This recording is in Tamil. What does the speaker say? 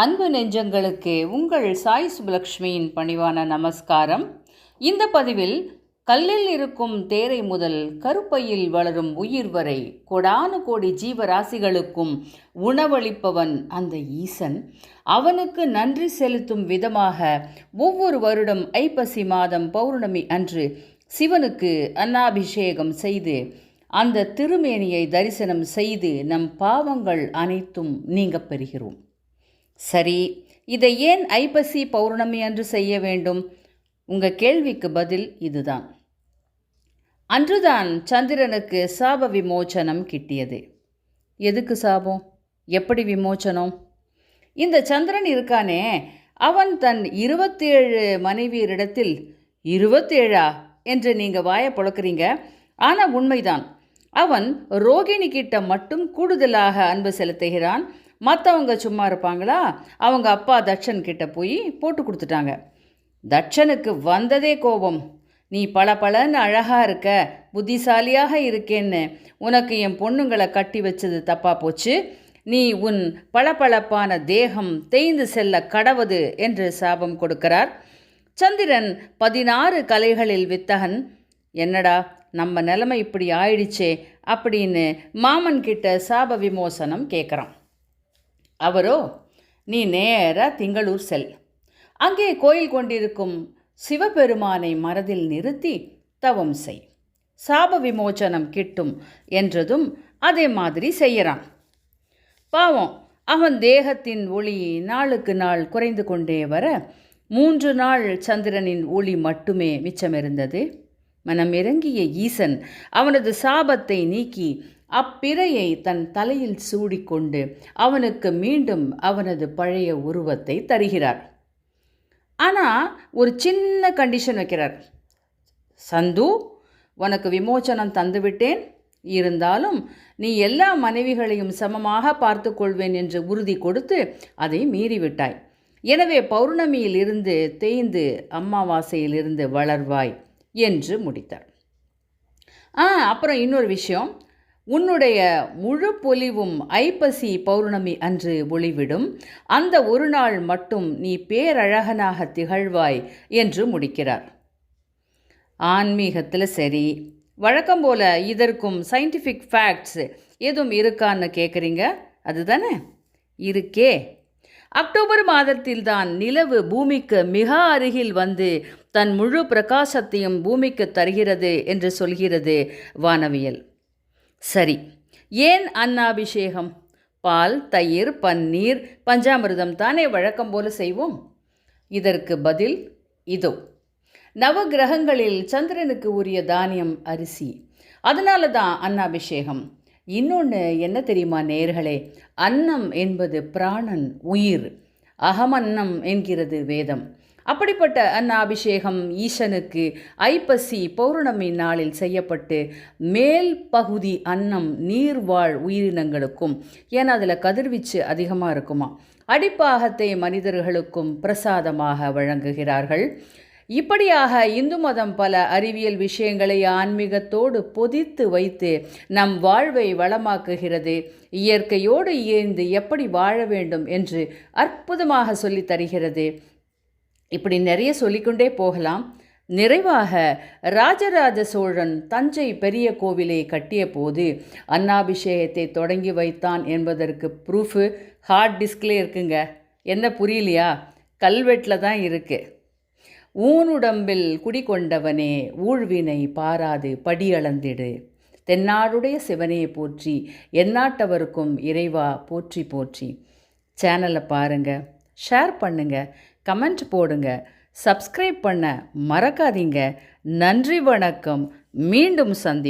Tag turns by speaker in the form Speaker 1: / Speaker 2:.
Speaker 1: அன்பு நெஞ்சங்களுக்கு உங்கள் சாய் சுபலக்ஷ்மியின் பணிவான நமஸ்காரம். இந்த பதிவில் கல்லில் இருக்கும் தேரை முதல் கருப்பையில் வளரும் உயிர் வரை கொடானு கோடி ஜீவராசிகளுக்கும் உணவளிப்பவன் அந்த ஈசன். அவனுக்கு நன்றி செலுத்தும் விதமாக ஒவ்வொரு வருடம் ஐப்பசி மாதம் பௌர்ணமி அன்று சிவனுக்கு அன்னாபிஷேகம் செய்து அந்த திருமேனியை தரிசனம் செய்து நம் பாவங்கள் அனைத்தும் நீங்கப் பெறுகிறோம். சரி இதை ஏன் ஐப்பசி பௌர்ணமி அன்று செய்ய வேண்டும்? உங்கள் கேள்விக்கு பதில் இதுதான். அன்றுதான் சந்திரனுக்கு சாப விமோச்சனம் கிட்டியது. எதுக்கு சாபம்? எப்படி விமோச்சனம்? இந்த சந்திரன் இருக்கானே அவன் தன் இருபத்தேழு மனைவியரிடத்தில் இருபத்தேழா? என்று நீங்கள் வாயை புழக்கிறீங்க ஆனால் உண்மைதான். அவன் ரோகிணி கிட்ட மட்டும் கூடுதலாக அன்பு செலுத்துகிறான். மற்றவங்க சும்மா இருப்பாங்களா? அவங்க அப்பா தட்சன் கிட்ட போய் போட்டு கொடுத்துட்டாங்க. தட்சனுக்கு வந்ததே கோபம். நீ பல பலன்னு அழகாக இருக்க புத்திசாலியாக இருக்கேன்னு. உனக்கு என் பொண்ணுங்களை கட்டி வச்சது தப்பா போச்சு. நீ உன் பளபளப்பான தேகம் தேய்ந்து செல்ல கடவது என்று சாபம் கொடுக்கிறார். சந்திரன் பதினாறு கலைகளில் வித்தகன் என்னடா நம்ம நிலைமை இப்படி ஆயிடுச்சே அப்படின்னு மாமன் கிட்ட சாப விமோசனம் கேட்குறான் அவரோ நீ நேராக திங்களூர் செல். அங்கே கோயில் கொண்டிருக்கும் சிவபெருமானை மனதில் நிறுத்தி தவம் செய். சாப விமோச்சனம் கிட்டும் என்றதும் அதே மாதிரி செய்யறான். பாவம் அவன் தேகத்தின் ஒளி நாளுக்கு நாள் குறைந்து கொண்டே வர மூன்று நாள் சந்திரனின் ஒளி மட்டுமே மிச்சமிருந்தது. மனம் இறங்கிய ஈசன் அவனது சாபத்தை நீக்கி அப்பிறையை தன் தலையில் சூடிக்கொண்டு அவனுக்கு மீண்டும் அவனது பழைய உருவத்தை தருகிறார். ஆனால் ஒரு சின்ன கண்டிஷன் வைக்கிறார். சந்து உனக்கு விமோச்சனம் தந்துவிட்டேன். இருந்தாலும் நீ எல்லா மனைவிகளையும் சமமாக பார்த்து கொள்வேன் என்று உறுதி கொடுத்து அதை மீறிவிட்டாய். எனவே பௌர்ணமியில் இருந்து தேய்ந்து அம்மாவாசையிலிருந்து வளர்வாய் என்று முடித்தார். ஆ அப்புறம் இன்னொரு விஷயம். உன்னுடைய முழு பொலிவும் ஐப்பசி பௌர்ணமி அன்று ஒளிவிடும். அந்த ஒரு நாள் மட்டும் நீ பேரழகனாக திகழ்வாய் என்று முடிக்கிறார். ஆன்மீகத்தில் சரி. வழக்கம் போல் இதற்கும் சயின்டிஃபிக் ஃபேக்ட்ஸ் எதுவும் இருக்கான்னு கேட்குறீங்க அதுதானே? இருக்கே. அக்டோபர் மாதத்தில்தான் நிலவு பூமிக்கு மிக அருகில் வந்து தன் முழு பிரகாசத்தையும் பூமிக்கு தருகிறது என்று சொல்கிறது வானவியல். சரி. ஏன் அன்னாபிஷேகம்? பால் தயிர் பன்னீர் பஞ்சாமிர்தம் தானே வழக்கம் போல செய்வோம்? இதற்கு பதில் இதோ. நவகிரகங்களில் சந்திரனுக்கு உரிய தானியம் அரிசி. அதனால தான் அன்னாபிஷேகம். இன்னொன்று என்ன தெரியுமா நேர்களே? அன்னம் என்பது பிராணன் உயிர். அகமன்னம் என்கிறது வேதம். அப்படிப்பட்ட அன்னாபிஷேகம் ஈசனுக்கு ஐப்பசி பௌர்ணமி நாளில் செய்யப்பட்டு மேல் பகுதி அன்னம் நீர்வாழ் உயிரினங்களுக்கும் ஏன்னா அதில் கதிர்வீச்சு அதிகமாக இருக்குமா? அடிப்பாகத்தை மனிதர்களுக்கும் பிரசாதமாக வழங்குகிறார்கள். இப்படியாக இந்து மதம் பல அறிவியல் விஷயங்களை ஆன்மீகத்தோடு பொதித்து வைத்து நம் வாழ்வை வளமாக்குகிறது. இயற்கையோடு இயந்து எப்படி வாழ வேண்டும் என்று அற்புதமாக சொல்லித் தருகிறது. இப்படி நிறைய சொல்லிக்கொண்டே போகலாம். நிறைவாக ராஜராஜ சோழன் தஞ்சை பெரிய கோவிலை கட்டிய போது அன்னாபிஷேகத்தை தொடங்கி வைத்தான் என்பதற்கு ப்ரூஃபு ஹார்ட் டிஸ்கிலே இருக்குங்க. என்ன புரியலையா? கல்வெட்டில் தான் இருக்குது ஊனுடம்பில் குடிகொண்டவனே ஊழ்வினை பாராது படியளந்திடு தென்னாடுடைய சிவனையை போற்றி எந்நாட்டவருக்கும் இறைவா போற்றி போற்றி. சேனலை பாருங்கள் ஷேர் பண்ணுங்கள் கமெண்ட் போடுங்க. சப்ஸ்கிரைப் பண்ண மறக்காதீங்க. நன்றி வணக்கம். மீண்டும் சந்தி